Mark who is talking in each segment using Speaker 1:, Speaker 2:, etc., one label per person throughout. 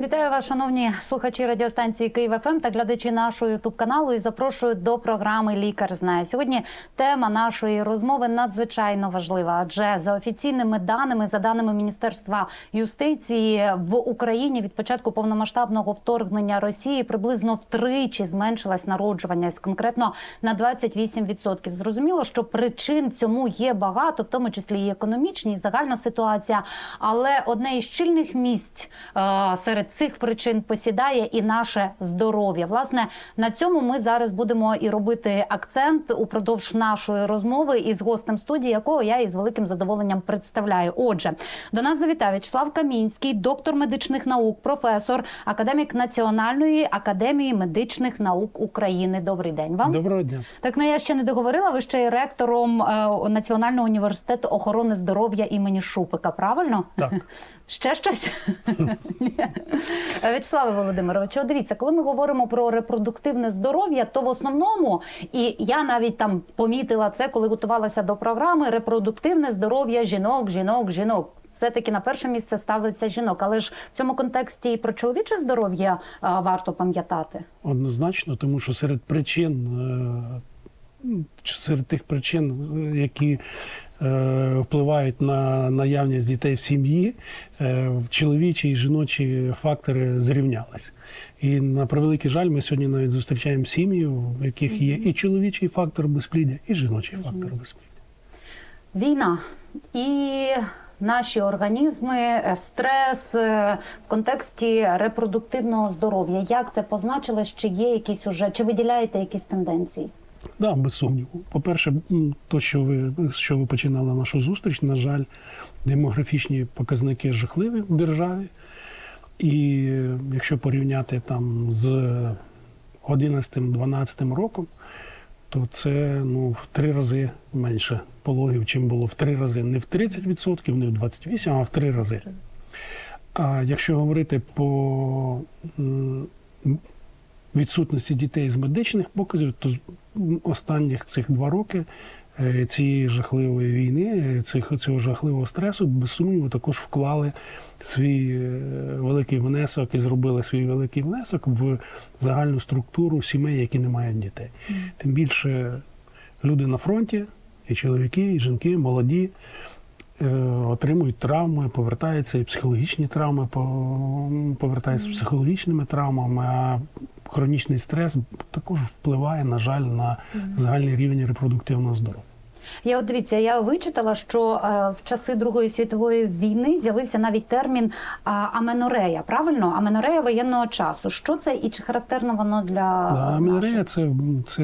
Speaker 1: Вітаю вас, шановні слухачі радіостанції Київ ФМ та глядачі нашого ютуб каналу. І запрошую до програми Лікар знає. Сьогодні тема нашої розмови надзвичайно важлива, адже за офіційними даними, за даними Міністерства юстиції в Україні від початку повномасштабного вторгнення Росії приблизно втричі зменшилась народжуваність, конкретно на 28%. Зрозуміло, що причин цьому є багато, в тому числі і економічні, і загальна ситуація. Але одне із щільних місць е, цих причин посідає і наше здоров'я. Власне, на цьому ми зараз будемо і робити акцент упродовж нашої розмови із гостем студії, якого я із великим задоволенням представляю. Отже, до нас завітав Вячеслав Камінський, доктор медичних наук, професор, академік Національної академії медичних наук України. Добрий день вам.
Speaker 2: Доброго дня.
Speaker 1: Так, ну я ще не договорила. Ви ще є ректором е, Національного університету охорони здоров'я імені Шупика. Правильно?
Speaker 2: Так.
Speaker 1: Ще щось? Вячеславе Володимировичу, дивіться, коли ми говоримо про репродуктивне здоров'я, то в основному, і я навіть там помітила це, коли готувалася до програми, репродуктивне здоров'я жінок, жінок, жінок. Все-таки на перше місце ставиться жінок, але ж в цьому контексті і про чоловіче здоров'я варто пам'ятати.
Speaker 2: Однозначно, тому що серед причин, е, серед тих причин, які е, впливають на наявність дітей в сім'ї, е, чоловічі і жіночі фактори зрівнялись. І на превеликий жаль, ми сьогодні навіть зустрічаємо сім'ї, в яких є і чоловічий фактор безпліддя, і жіночий фактор безпліддя.
Speaker 1: Війна і наші організми, е, стрес е, в контексті репродуктивного здоров'я. Як це позначилось? Чи є якісь уже, чи виділяєте якісь тенденції?
Speaker 2: Да, без сумніву. По-перше, то, що ви що ви починали нашу зустріч, на жаль, демографічні показники жахливі в державі. І якщо порівняти там з 11-12 роком, то це ну, в три рази менше пологів, чим було в три рази. Не в 30%, не в 28%, а в три рази. А якщо говорити по відсутності дітей з медичних показів, то останніх цих два роки е, цієї жахливої війни, е, цих, цього жахливого стресу, без сумніву, також вклали свій е, великий внесок і зробили свій великий внесок в загальну структуру сімей, які не мають дітей. Тим більше люди на фронті, і чоловіки, і жінки, молоді. Отримують травми, повертаються і психологічні травми, повертаються з психологічними травмами, а хронічний стрес також впливає, на жаль, на загальний рівень репродуктивного здоров'я.
Speaker 1: Я от дивіться, я вичитала, що е, в часи Другої світової війни з'явився навіть термін аменорея. Правильно, аменорея воєнного часу. Що це і чи характерно воно для
Speaker 2: А
Speaker 1: е,
Speaker 2: Аменорея це, це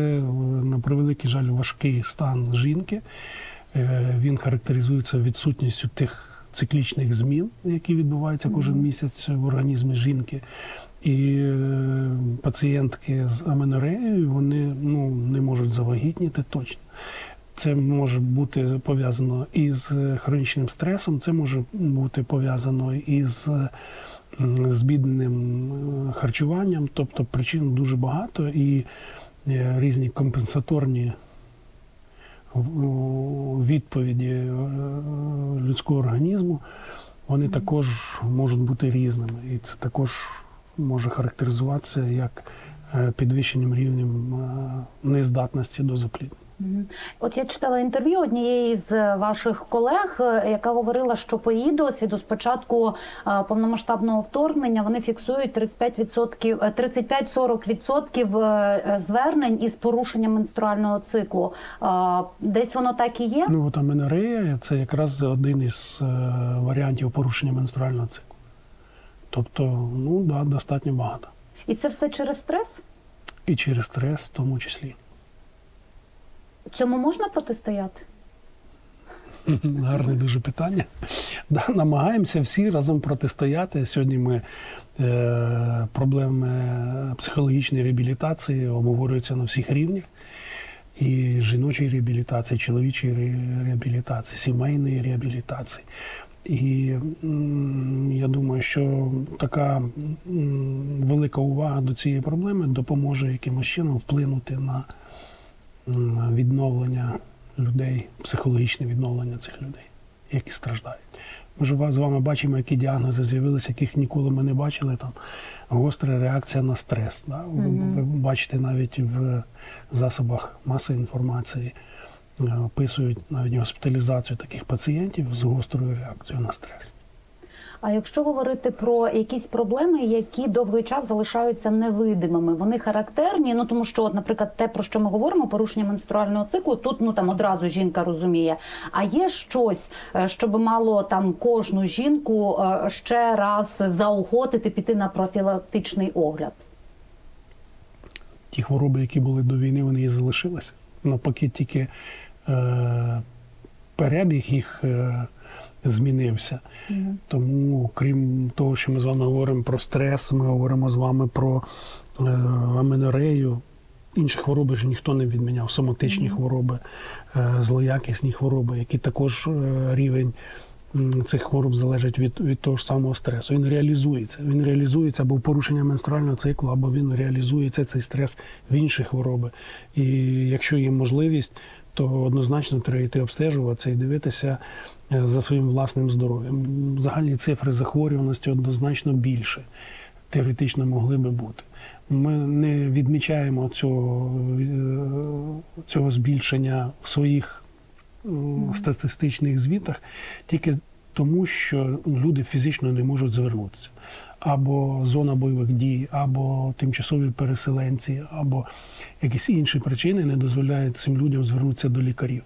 Speaker 2: на превеликий жаль важкий стан жінки. Е, Він характеризується відсутністю тих циклічних змін, які відбуваються кожен місяць в організмі жінки. І е, пацієнтки з аменореєю вони ну, не можуть завагітніти точно. Це може бути пов'язано із хронічним стресом, це може бути пов'язано із м, збідненим е, харчуванням, тобто причин дуже багато і е, різні компенсаторні відповіді е, людського організму, вони також можуть бути різними. І це також може характеризуватися як е, підвищенням рівнем е, нездатності до запліднення.
Speaker 1: От я читала інтерв'ю однієї з ваших колег, е, яка говорила, що по її досвіду з початку е, повномасштабного вторгнення вони фіксують 35%, е, 35-40% е, звернень із порушенням менструального циклу. Десь воно так і є.
Speaker 2: Ну, от аменорея це якраз один із варіантів порушення менструального циклу. Тобто, ну да, достатньо багато.
Speaker 1: І це все через стрес.
Speaker 2: І через стрес, в тому числі.
Speaker 1: Цьому можна протистояти?
Speaker 2: Гарне дуже питання. Да, намагаємося всі разом протистояти. Сьогодні ми е, проблеми психологічної реабілітації обговорюються на всіх рівнях. І жіночої реабілітації, чоловічої реабілітації, сімейної реабілітації. І я думаю, що така велика увага до цієї проблеми допоможе якимось чином вплинути на відновлення людей, психологічне відновлення цих людей, які страждають. Ми ж з вами бачимо, які діагнози з'явилися, яких ніколи ми не бачили. Там гостра реакція на стрес. Да? Ви, ви бачите навіть в засобах масової інформації описують навіть госпіталізацію таких пацієнтів з гострою реакцією на стрес.
Speaker 1: А якщо говорити про якісь проблеми, які довгий час залишаються невидимими, вони характерні. Ну тому що, от, наприклад, те, про що ми говоримо, порушення менструального циклу, тут ну там одразу жінка розуміє. А є щось, е, що би мало там кожну жінку е, ще раз заохотити піти на профілактичний огляд.
Speaker 2: Ті хвороби, які були до війни, вони і залишилися. Навпаки, тільки е, перебіг їх е, змінився. Тому, крім того, що ми з вами говоримо про стрес, ми говоримо з вами про е, аменорею. Інші хвороби ж ніхто не відміняв. Соматичні хвороби, е, злоякісні хвороби, які також е, рівень цих хвороб залежить від, від того ж самого стресу. Він реалізується. Він реалізується або в порушення менструального циклу, або він реалізується цей стрес в інші хвороби. І якщо є можливість, то однозначно треба йти обстежуватися і дивитися е, за своїм власним здоров'ям. Загальні цифри захворюваності однозначно більше. Теоретично могли би бути. Ми не відмічаємо цього, е, цього збільшення в своїх е, статистичних звітах тільки тому, що люди фізично не можуть звернутися. Або зона бойових дій, або тимчасові переселенці, або якісь інші причини не дозволяють цим людям звернутися до лікарів.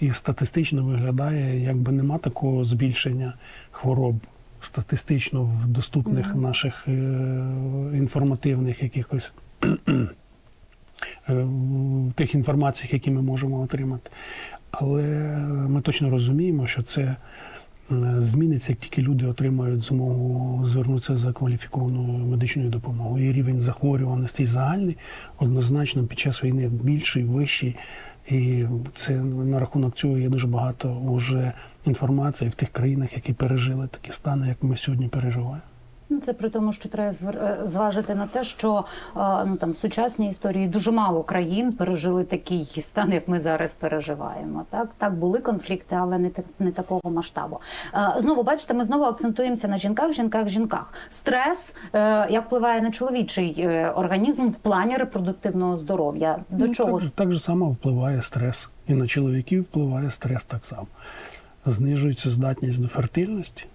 Speaker 2: І статистично виглядає, якби нема такого збільшення хвороб статистично в доступних наших е, інформативних якихось е, тих інформаціях, які ми можемо отримати. Але ми точно розуміємо, що це зміниться, як тільки люди отримають змогу звернутися за кваліфікованою медичною допомогою. І рівень захворюваності загальний однозначно під час війни більший, вищий. І це на рахунок цього є дуже багато вже інформації в тих країнах, які пережили такі стани, як ми сьогодні переживаємо.
Speaker 1: Ну, це при тому, що треба е, зважити на те, що е, ну там в сучасній історії дуже мало країн пережили такий стан, як ми зараз переживаємо. Так, так були конфлікти, але не так не такого масштабу. Е, Знову бачите, ми знову акцентуємося на жінках, жінках, жінках. Стрес як впливає на чоловічий організм в плані репродуктивного здоров'я. До
Speaker 2: Ну,
Speaker 1: чого
Speaker 2: Так, так же само впливає стрес. І на чоловіків впливає стрес так само. Знижується здатність до фертильності.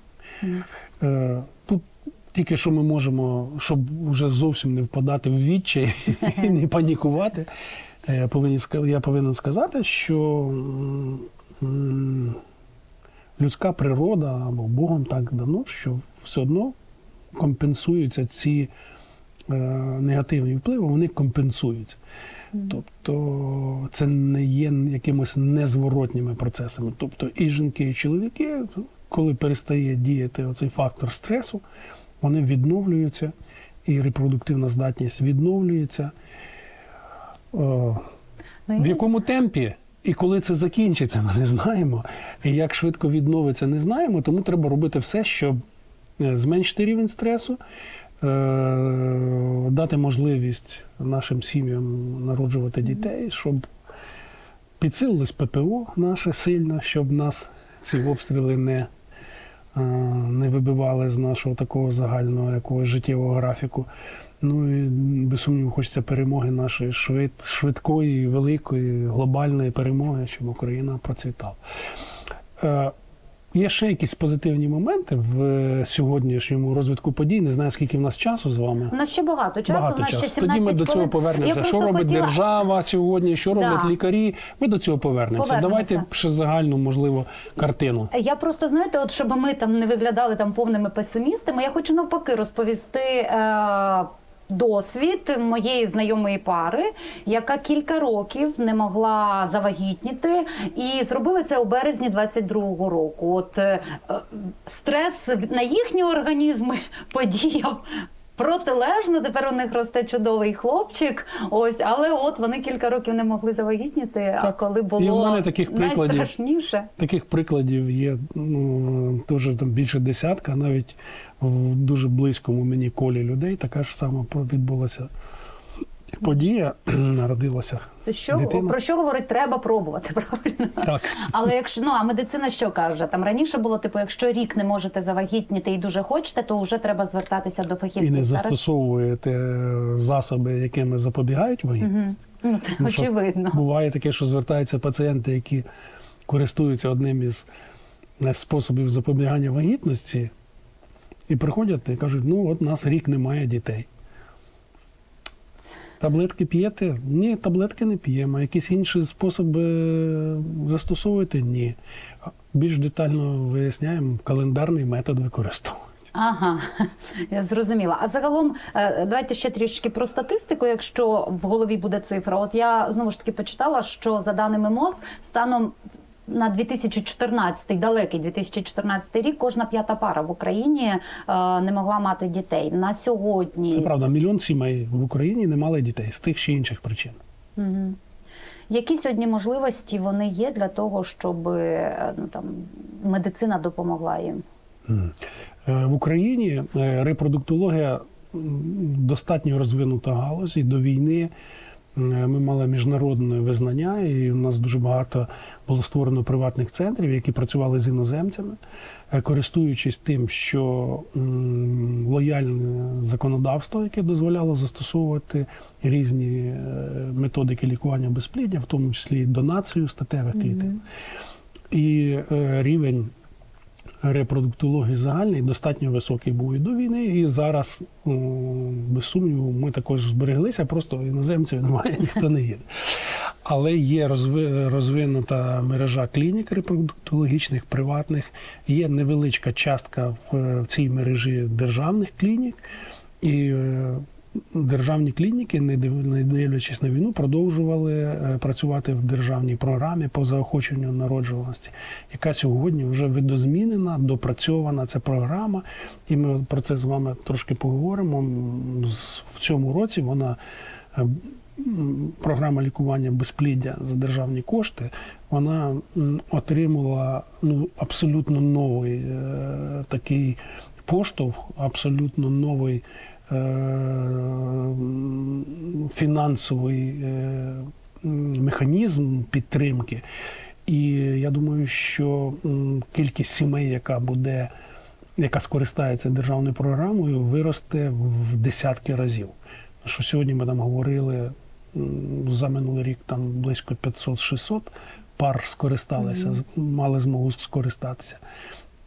Speaker 2: Тут тільки що ми можемо, щоб вже зовсім не впадати в відчай і не панікувати. е, Я повинен, я повинен сказати, що людська природа або Богом так дано, що все одно компенсуються ці е, негативні впливи, вони компенсуються. Тобто це не є якимось незворотніми процесами. Тобто і жінки, і чоловіки, коли перестає діяти оцей фактор стресу, вони відновлюються, і репродуктивна здатність відновлюється. Е,
Speaker 1: Ну,
Speaker 2: В якому темпі і коли це закінчиться, ми не знаємо. І як швидко відновиться, не знаємо. Тому треба робити все, щоб е, зменшити рівень стресу, е, дати можливість нашим сім'ям народжувати дітей, щоб підсилилось ППО наше сильно, щоб нас ці обстріли не, не вибивали з нашого такого загального якогось життєвого графіку. Ну і без сумніву хочеться перемоги нашої швид, швидкої, великої, глобальної перемоги, щоб Україна процвітала. Є ще якісь позитивні моменти в е, сьогоднішньому розвитку подій. Не знаю, скільки в нас часу з вами.
Speaker 1: У нас ще багато часу.
Speaker 2: Багато
Speaker 1: у нас
Speaker 2: часу.
Speaker 1: ще 17
Speaker 2: Тоді ми до цього повернемося.
Speaker 1: Я
Speaker 2: Що робить
Speaker 1: хотіла-
Speaker 2: держава сьогодні, що роблять
Speaker 1: Да.
Speaker 2: лікарі? Ми до цього повернемося.
Speaker 1: Повернемося.
Speaker 2: Давайте ще загальну, можливо, картину.
Speaker 1: Я просто знаєте, от щоб ми там не виглядали там повними песимістами, я хочу навпаки розповісти. Е- Досвід моєї знайомої пари, яка кілька років не могла завагітніти, і зробили це у березні 22-го року. От е, стрес на їхні організми подіяв протилежно. Тепер у них росте чудовий хлопчик. Ось, але от вони кілька років не могли завагітніти. А
Speaker 2: коли
Speaker 1: коли
Speaker 2: І в
Speaker 1: було
Speaker 2: мене таких прикладів-
Speaker 1: найстрашніше.
Speaker 2: Таких прикладів є ну, дуже там більше десятка, навіть в дуже близькому мені колі людей така ж сама відбулася подія, народилася.
Speaker 1: Це що
Speaker 2: Дитина.
Speaker 1: про що говорить? Треба пробувати, правильно?
Speaker 2: Так.
Speaker 1: Але якщо ну а медицина що каже? Там раніше було типу, якщо рік не можете завагітніти і дуже хочете, то вже треба звертатися до фахівців.
Speaker 2: І не
Speaker 1: Зараз-
Speaker 2: застосовуєте засоби, якими запобігають вагітність.
Speaker 1: Ну, це
Speaker 2: Ну,
Speaker 1: очевидно.
Speaker 2: Буває таке, що звертаються пацієнти, які користуються одним із е, способів запобігання вагітності, і приходять і кажуть, ну от нас рік немає дітей. Таблетки п'єте? Ні, таблетки не п'ємо. Якісь інші способи е, застосовуєте? Ні. Більш детально виясняємо, календарний метод використовуємо.
Speaker 1: Ага, я зрозуміла. А загалом, е, давайте ще трішки про статистику, якщо в голові буде цифра. От я знову ж таки почитала, що за даними МОЗ, станом на 2014, далекий 2014 рік, кожна п'ята пара в Україні е, не могла мати дітей. На сьогодні
Speaker 2: Це правда, мільйон сімей в Україні не мали дітей з тих чи інших причин.
Speaker 1: Мгм. Які сьогодні можливості вони є для того, щоб е, ну, там, медицина допомогла їм?
Speaker 2: Е, В Україні репродуктологія достатньо розвинута галузь, і до війни ми мали міжнародне визнання, і у нас дуже багато було створено приватних центрів, які працювали з іноземцями, е, користуючись тим, що лояльне законодавство, яке дозволяло застосовувати різні е, методики лікування безпліддя, в тому числі і донацію статевих клітин. І е, рівень репродуктології загальний достатньо високий був і до війни, і зараз, без сумніву, ми також збереглися, просто іноземців немає, ніхто не їде. Але є розвинута мережа клінік репродуктологічних, приватних, є невеличка частка в, цій мережі державних клінік. І е, державні клініки, не дивлячись на війну, продовжували е, працювати в державній програмі по заохоченню народжуваності, яка сьогодні вже видозмінена, допрацьована ця програма. І ми про це з вами трошки поговоримо. В цьому році вона. е, Програма лікування безпліддя за державні кошти вона отримала ну, абсолютно новий е, такий поштовх, абсолютно новий фінансовий е, механізм підтримки. І я думаю, що кількість сімей, яка буде, яка скористається державною програмою, виросте в десятки разів. Що сьогодні ми там говорили за минулий рік там близько 500-600 пар скористалися, з- мали змогу скористатися.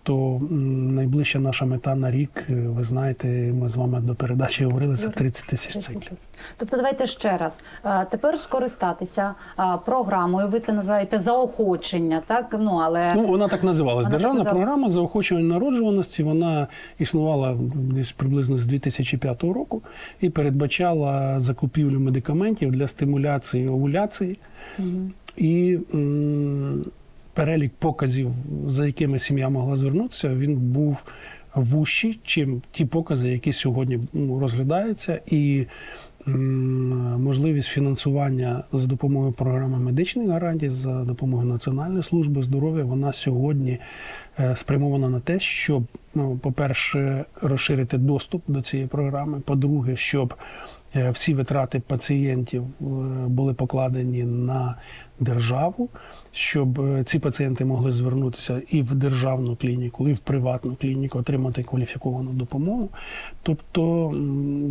Speaker 2: То найближча наша мета на рік, е, ви знаєте, ми з вами до передачі говорили, це 30 тисяч циклів.
Speaker 1: Тобто, давайте ще раз. Е, Тепер скористатися е, програмою. Ви це називаєте заохочення, так? Ну але
Speaker 2: Ну, вона так називалась.
Speaker 1: Вона так
Speaker 2: Державна
Speaker 1: називалась.
Speaker 2: програма заохочування народжуваності. Вона існувала десь приблизно з 2005 року і передбачала закупівлю медикаментів для стимуляції овуляції. І м, перелік показів, за якими сім'я могла звернутися, він був вужчий, чим ті покази, які сьогодні ну, розглядаються, і можливість фінансування за допомогою програми медичних гарантій, за допомогою Національної служби здоров'я, вона сьогодні е, спрямована на те, щоб, ну, по-перше, розширити доступ до цієї програми. По-друге, щоб всі витрати пацієнтів е, були покладені на державу, щоб е, ці пацієнти могли звернутися і в державну клініку, і в приватну клініку, отримати кваліфіковану допомогу. Тобто,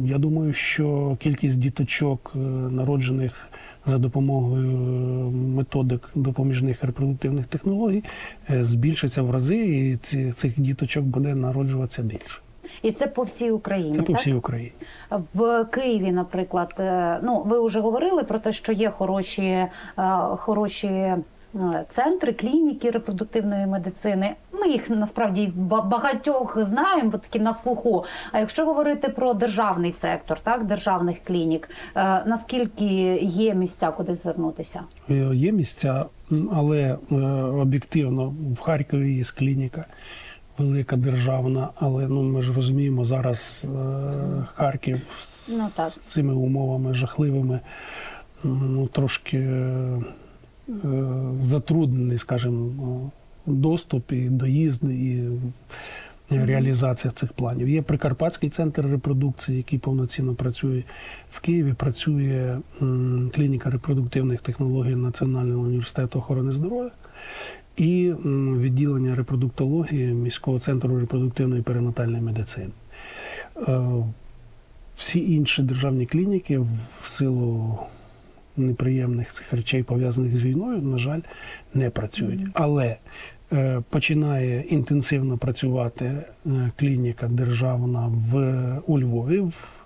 Speaker 2: я думаю, що кількість діточок, е, народжених за допомогою е, методик допоміжних репродуктивних технологій, е, збільшиться в рази, і цих діточок буде народжуватися більше.
Speaker 1: І це по всій Україні.
Speaker 2: Це по всій Україні.
Speaker 1: В Києві, наприклад, е, ну ви вже говорили про те, що є хороші, е, хороші е, центри, клініки репродуктивної медицини. Ми їх насправді ба- багатьох знаємо, бо такі на слуху. А якщо говорити про державний сектор, так державних клінік, е, наскільки є місця, куди звернутися?
Speaker 2: Є місця, але е, об'єктивно в Харкові є клініка, велика державна, але ну ми ж розуміємо зараз е, Харків з,
Speaker 1: Ну, так.
Speaker 2: з цими умовами жахливими, ну трошки е, затруднений, скажімо, доступ і доїзд, і реалізація цих планів. Є Прикарпатський центр репродукції, який повноцінно працює в Києві. Працює клініка репродуктивних технологій Національного університету охорони здоров'я і відділення репродуктології міського центру репродуктивної перинатальної медицини. Е, Всі інші державні клініки в силу неприємних цих речей, пов'язаних з війною, на жаль, не працюють. Але е, починає інтенсивно працювати е, клініка державна в у Львові в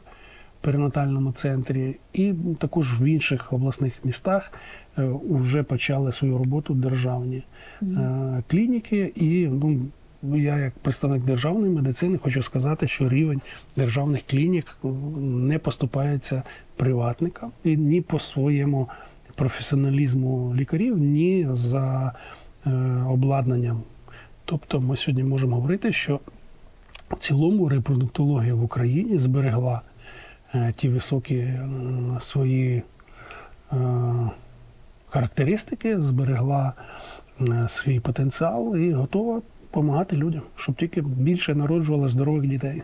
Speaker 2: перинатальному центрі, і також в інших обласних містах е, вже почали свою роботу державні е, клініки. І ну, я, як представник державної медицини, хочу сказати, що рівень державних клінік не поступається приватникам і ні по своєму професіоналізму лікарів, ні за е, обладнанням. Тобто ми сьогодні можемо говорити, що в цілому репродуктологія в Україні зберегла е, ті високі е, свої е, характеристики, зберегла е, свій потенціал і готова допомагати людям, щоб тільки більше народжувало здорових дітей.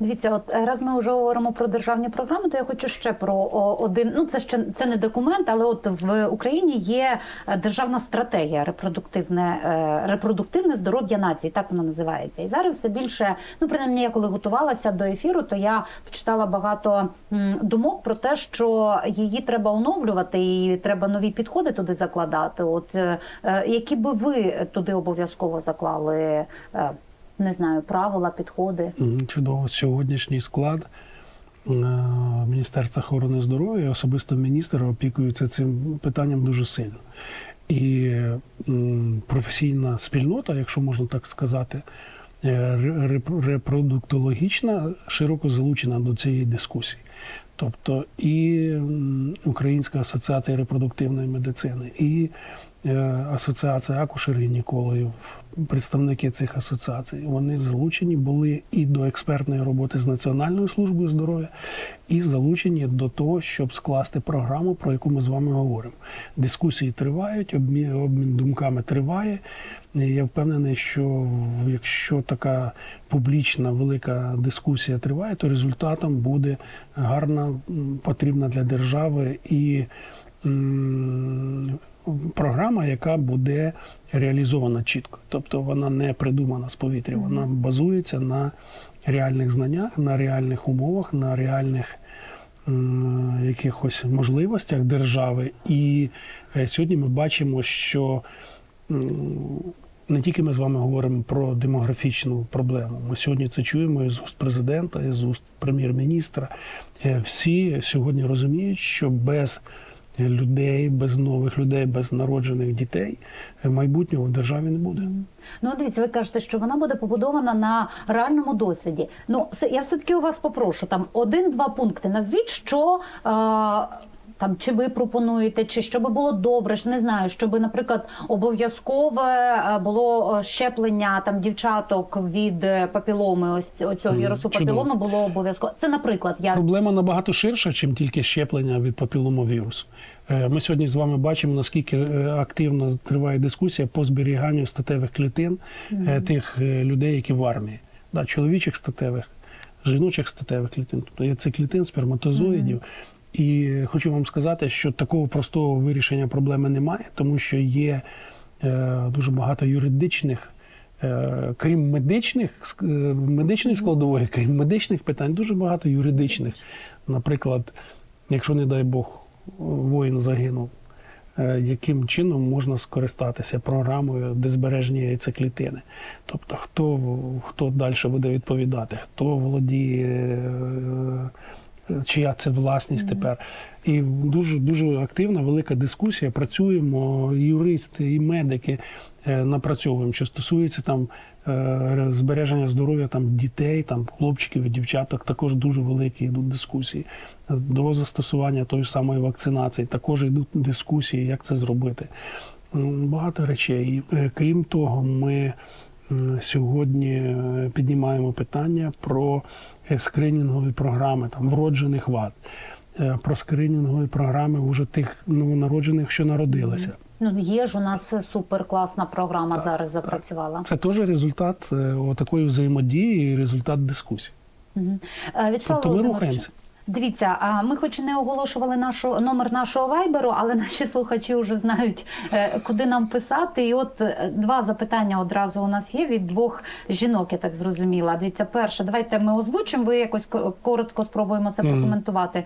Speaker 1: Дивіться, от е, раз ми вже говоримо про державні програми, то я хочу ще про один. Ну це ще це не документ, але от в Україні є е, державна стратегія репродуктивне е, репродуктивне здоров'я нації, так воно називається. І зараз все більше, ну принаймні, я коли готувалася до ефіру, то я почитала багато думок про те, що її треба оновлювати, і треба нові підходи туди закладати. От які би ви туди обов'язково заклали? Не знаю, правила, підходи.
Speaker 2: Чудово, сьогоднішній склад е, Міністерства охорони здоров'я, особисто міністр опікується цим питанням дуже сильно. І професійна спільнота, якщо можна так сказати, е, репродуктологічна широко залучена до цієї дискусії. Тобто і Українська асоціація репродуктивної медицини, і е, Асоціація акушер-гінекологів, представники цих асоціацій, вони залучені були і до експертної роботи з Національною службою здоров'я, і залучені до того, щоб скласти програму, про яку ми з вами говоримо. Дискусії тривають, обмін, обмін думками триває. Я впевнений, що якщо така публічна велика дискусія триває, то результатом буде гарна, потрібна для держави і програма, яка буде реалізована чітко. Тобто вона не придумана з повітря, вона базується на реальних знаннях, на реальних умовах, на реальних м, якихось можливостях держави. І е, сьогодні ми бачимо, що м, не тільки ми з вами говоримо про демографічну проблему. Ми сьогодні це чуємо із уст президента, із уст прем'єр-міністра. Е, Всі сьогодні розуміють, що без людей, без нових людей, без народжених дітей е, майбутнього в державі не буде.
Speaker 1: Ну, дивіться, ви кажете, що вона буде побудована на реальному досвіді. Ну, я все таки у вас попрошу там один-два пункти. Назвіть, що. Е- там чи ви пропонуєте, чи що би було добре, ж не знаю, щоб, наприклад, обов'язкове е, було е, щеплення там дівчаток від е, папіломи, ось ць- оцього вірусу
Speaker 2: чудово.
Speaker 1: папіломи було обов'язково. Це, наприклад, я
Speaker 2: Проблема набагато ширша, ніж тільки щеплення від папіломовірусу. Ми сьогодні з вами бачимо, наскільки активно триває дискусія по зберіганню статевих клітин е, тих е, людей, які в армії, да, чоловічих статевих, жіночих статевих клітин, тобто є це клітин, сперматозоїдів. І хочу вам сказати, що такого простого вирішення проблеми немає, тому що є е, дуже багато юридичних. Е, Крім медичних е, медичної складової, крім медичних питань, дуже багато юридичних. Наприклад, якщо, не дай Бог, воїн загинув, е, яким чином можна скористатися програмою, де збереження яйцеклітини? Тобто, хто, хто далі буде відповідати, хто володіє, е, чия це власність тепер. І дуже дуже активна велика дискусія. Працюємо, і юристи, і медики е, напрацьовуємо, що стосується там е, збереження здоров'я там дітей, там хлопчиків і дівчаток. Також дуже великі йдуть дискусії. До застосування тої самої вакцинації також йдуть дискусії, як це зробити. Багато речей. І, е, Крім того, ми сьогодні е, піднімаємо питання про е, скринінгові програми там вроджених вад, е, про скринінгові програми уже тих новонароджених, що народилися.
Speaker 1: Ну є ж у нас супер класна програма зараз запрацювала.
Speaker 2: Це теж результат такої взаємодії і результат дискусій.
Speaker 1: Е, Вячеслав
Speaker 2: Тобто ми рухаємося.
Speaker 1: Дивіться, ми хоч і не оголошували нашу номер нашого вайберу, але наші слухачі вже знають, е, куди нам писати. І от е, два запитання одразу у нас є від двох жінок, я так зрозуміла. Дивіться, перше, давайте ми озвучимо. Ви якось ко- коротко спробуємо це прокоментувати.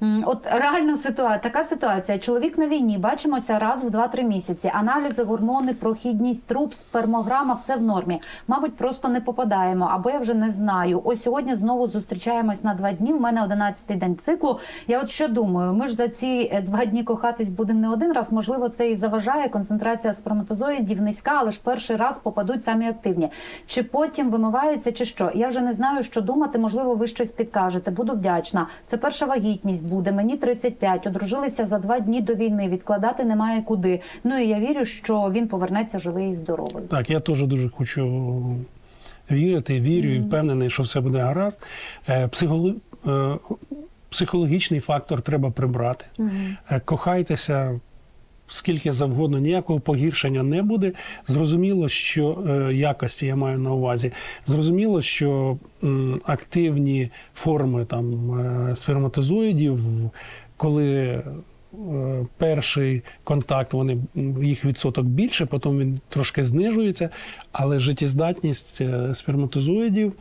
Speaker 1: От реальна ситуація, така ситуація. Чоловік на війні, бачимося раз в 2-3 місяці. Аналізи, гормони, прохідність, труб, спермограма, все в нормі. Мабуть, просто не попадаємо, або я вже не знаю. Ось сьогодні знову зустрічаємось на два дні. В мене 11-й день циклу. Я от що думаю, ми ж за ці е, два дні кохатись будемо не один раз. Можливо, це і заважає. Концентрація сперматозоїдів низька, але ж перший раз попадуть самі активні. Чи потім вимивається, чи що? Я вже не знаю, що думати. Можливо, ви щось підкажете. Буду вдячна. Це перша вагітність буде. Мені 35. Одружилися за два дні до війни. Відкладати немає куди. Ну і я вірю, що він повернеться живий і здоровий.
Speaker 2: Так, я теж дуже хочу вірити, вірю і впевнений, що все буде гаразд. Психолог... е, Психологічний фактор треба прибрати. Е, Кохайтеся скільки завгодно, ніякого погіршення не буде. Зрозуміло, що е, якості я маю на увазі. Зрозуміло, що активні форми там е, сперматозоїдів, коли е, перший контакт, вони їх відсоток більше, потім він трошки знижується, але життєздатність сперматозоїдів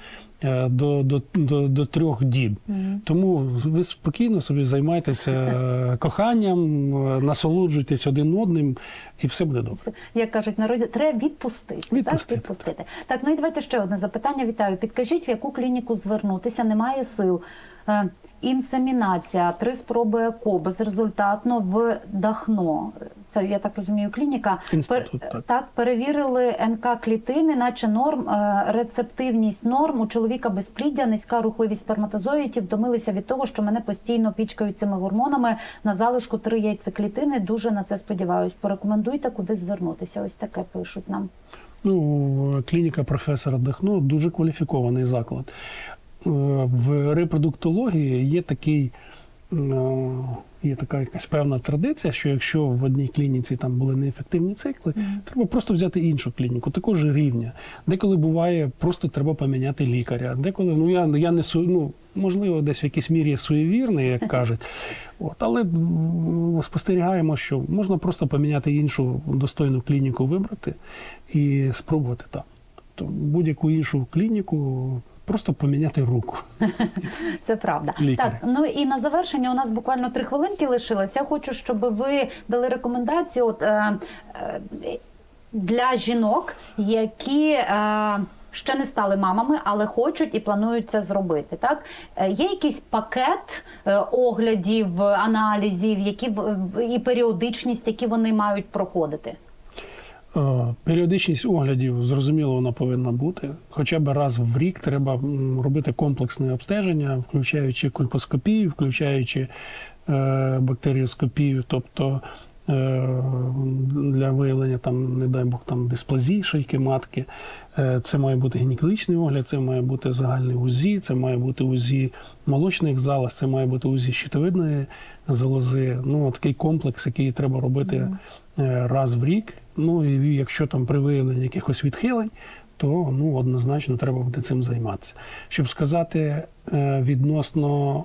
Speaker 2: до, до, до, до трьох діб. Тому ви спокійно собі займайтеся е, коханням, е, насолоджуйтесь один одним, і все буде добре.
Speaker 1: Як кажуть народі, треба відпустити.
Speaker 2: Відпустити.
Speaker 1: Так, відпустити. Так, ну і давайте ще одне запитання. Вітаю. Підкажіть, в яку клініку звернутися? Немає сил. Е, інсемінація, три спроби ЕКО, безрезультатно в Дахно. Це, я так розумію, клініка.
Speaker 2: Інститут, так.
Speaker 1: так, перевірили НК клітини, наче норм, е, рецептивність норм. У чоловіка безпліддя, низька рухливість сперматозоїдів. Втомилися від того, що мене постійно пічкають цими гормонами. На залишку три яйцеклітини. Дуже на це сподіваюсь. Порекомендуйте, куди звернутися. Ось таке пишуть нам.
Speaker 2: Ну, клініка професора Дахно дуже кваліфікований заклад. Е, В репродуктології є такий. е, Є така якась певна традиція, що якщо в одній клініці там були неефективні цикли, треба просто взяти іншу клініку, такого ж рівня. Деколи буває, просто треба поміняти лікаря. Деколи, ну я, я не су- ну, можливо, десь в якійсь мірі суєвірний, як кажуть. От, але спостерігаємо, що можна просто поміняти іншу достойну клініку, вибрати і спробувати так. То будь-яку іншу клініку просто поміняти руку.
Speaker 1: Це правда.
Speaker 2: Лікаря.
Speaker 1: Так, ну і на завершення у нас буквально три хвилинки лишилось. Я хочу, щоб ви дали рекомендації от, е, е, для жінок, які. Е, Ще не стали мамами, але хочуть і планують це зробити. Так Е, є якийсь пакет е, оглядів, аналізів, які і періодичність, які вони мають проходити.
Speaker 2: Е, Періодичність оглядів, зрозуміло, вона повинна бути. Хоча б раз в рік треба робити комплексне обстеження, включаючи кульпоскопію, включаючи е, бактеріоскопію, тобто для виявлення там, не дай Бог, там дисплазії шийки матки. Е, Це має бути гінекологічний огляд, це має бути загальний УЗІ, це має бути УЗІ молочних залоз, це має бути УЗІ щитовидної залози. Ну, такий комплекс, який треба робити е, раз в рік. Ну і якщо там при виявленні якихось відхилень, то ну однозначно треба буде цим займатися. Щоб сказати е, відносно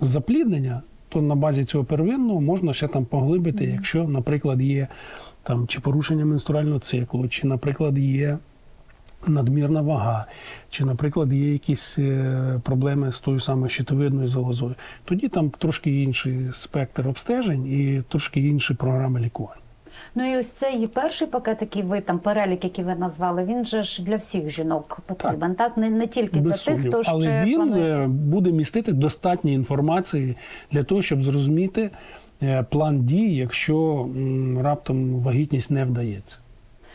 Speaker 2: запліднення, то на базі цього первинного можна ще там поглибити, якщо, наприклад, є там чи порушення менструального циклу, чи, наприклад, є надмірна вага, чи, наприклад, є якісь е, проблеми з тою самою щитовидною залозою, тоді там трошки інший спектр обстежень і трошки інші програми лікування.
Speaker 1: Ну і ось цей перший пакет, який ви там перелік, який ви назвали, він же ж для всіх жінок потрібен, так, Не, не тільки
Speaker 2: Без
Speaker 1: для тих,
Speaker 2: сумніву.
Speaker 1: хто
Speaker 2: Але
Speaker 1: ще
Speaker 2: він
Speaker 1: планує.
Speaker 2: е, буде містити достатньо інформації для того, щоб зрозуміти е, план дій, якщо м, раптом вагітність не вдається.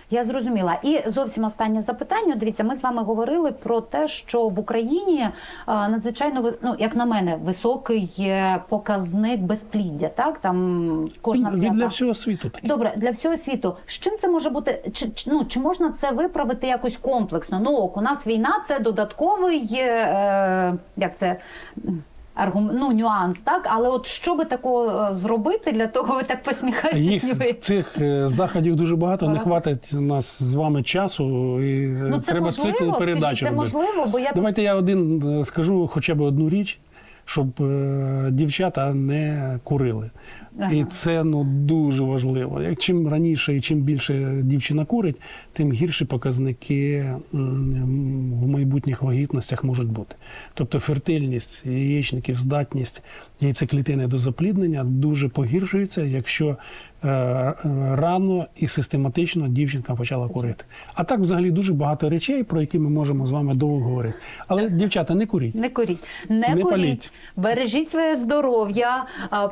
Speaker 1: Я зрозуміла. І зовсім останнє запитання. Дивіться, ми з вами говорили про те, що в Україні надзвичайно ви- ну, як на мене, високий е, показник безпліддя. Так там кожна
Speaker 2: Він для всього світу таке.
Speaker 1: Добре, для всього світу. З чим це може бути? Чи, чи- ну, чи можна це виправити якось комплексно? Ну, ок, у нас війна це додатковий е, як це. М, Аргум... Ну, нюанс, так? Але от що би такого е, зробити для того, ви так посміхаєтесь?
Speaker 2: Їх цих е, заходів дуже багато, не хватить нас з вами часу. І е,
Speaker 1: Ну, це
Speaker 2: треба
Speaker 1: можливо,
Speaker 2: цикл передач
Speaker 1: це
Speaker 2: робити.
Speaker 1: можливо, бо я тут
Speaker 2: Давайте я один скажу хоча б одну річ, щоб е, дівчата не курили.
Speaker 1: Ага.
Speaker 2: І це ну дуже важливо. Як чим раніше і чим більше дівчина курить, тим гірші показники в майбутніх вагітностях можуть бути. Тобто фертильність яєчників, здатність яйцеклітини до запліднення дуже погіршується, якщо рано і систематично дівчинка почала курити. А так, взагалі, дуже багато речей, про які ми можемо з вами довго говорити. Але дівчата, не куріть.
Speaker 1: Не куріть, не,
Speaker 2: Не
Speaker 1: куріть,
Speaker 2: паліть.
Speaker 1: бережіть своє здоров'я,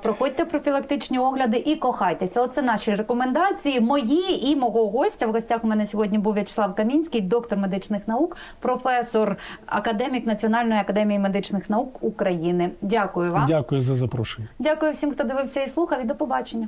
Speaker 1: проходьте профілактичні огляди і кохайтеся. Оце наші рекомендації. Мої і мого гостя. В гостях у мене сьогодні був В'ячеслав Камінський, доктор медичних наук, професор, академік Національної академії медичних наук України. Дякую вам.
Speaker 2: Дякую за запрошення.
Speaker 1: Дякую всім, хто дивився і слухав. І до побачення.